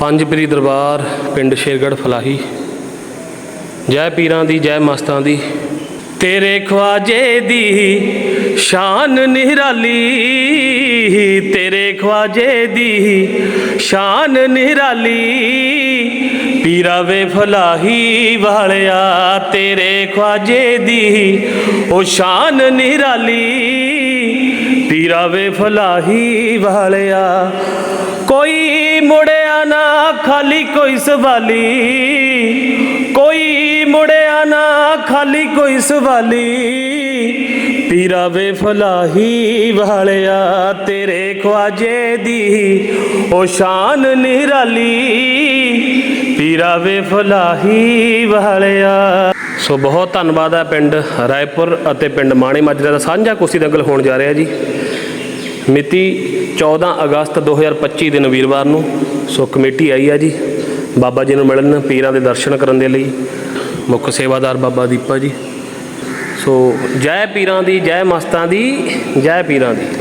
ਪੰਜ ਪੀਰੀ ਦਰਬਾਰ, ਪਿੰਡ ਸ਼ੇਰਗੜ੍ਹ ਫਲਾਹੀ। ਜੈ ਪੀਰਾਂ ਦੀ, ਜੈ ਮਸਤਾਂ ਦੀ। ਤੇਰੇ ਖਵਾਜੇ ਦੀ ਸ਼ਾਨ ਨਿਰਾਲੀ, ਤੇਰੇ ਖਵਾਜੇ ਦੀ ਸ਼ਾਨ ਨਿਰਾਲੀ। ਪੀਰਾ ਵੇ ਫਲਾਹੀ ਵਾਲਿਆ, ਤੇਰੇ ਖਵਾਜੇ ਦੀ ਉਹ ਸ਼ਾਨ ਨਿਹਰਾਲੀ ਪੀਰਾ ਵੇ ਫਲਾਹੀ ਵਾਲਿਆ, ਕੋਈ ਖਾਲੀ ਕੋਈ ਸਵਾਲੀ। ਕੋਈ ਮੁੜਿਆ ਨਾ, ਖਾਲੀ ਕੋਈ ਸਵਾਲੀ। ਪੀਰਾ ਵੇ ਫਲਾਹੀ ਵਾਲਿਆ, ਤੇਰੇ ਖਵਾਜੇ ਦੀ ਉਹ ਸ਼ਾਨ ਨਿਰਾਲੀ। ਪੀਰਾ ਵੇ ਫਲਾਹੀ ਵਾਲਿਆ। ਸੋ ਬਹੁਤ ਧੰਨਵਾਦ ਹੈ ਪਿੰਡ ਰਾਏਪੁਰ ਅਤੇ ਪਿੰਡ ਮਾਣੇ ਮਾਜਰਾ ਦਾ ਸਾਂਝਾ ਕੁਸ਼ਤੀ ਦੰਗਲ ਹੋਣ ਜਾ ਰਿਹਾ ਜੀ। ਮਿਤੀ 14 ਅਗਸਤ 2025 ਦਿਨ ਵੀਰਵਾਰ ਨੂੰ ਸੋ ਕਮੇਟੀ ਆਈ ਆ ਜੀ। ਬਾਬਾ ਜੀ ਨੂੰ ਮਿਲਣ, ਪੀਰਾਂ ਦੇ ਦਰਸ਼ਨ ਕਰਨ ਦੇ ਲਈ। ਮੁੱਖ ਸੇਵਾਦਾਰ ਬਾਬਾ ਦੀਪਾ ਜੀ। ਸੋ ਜੈ ਪੀਰਾਂ ਦੀ, ਜੈ ਮਸਤਾਂ ਦੀ, ਜੈ ਪੀਰਾਂ ਦੀ।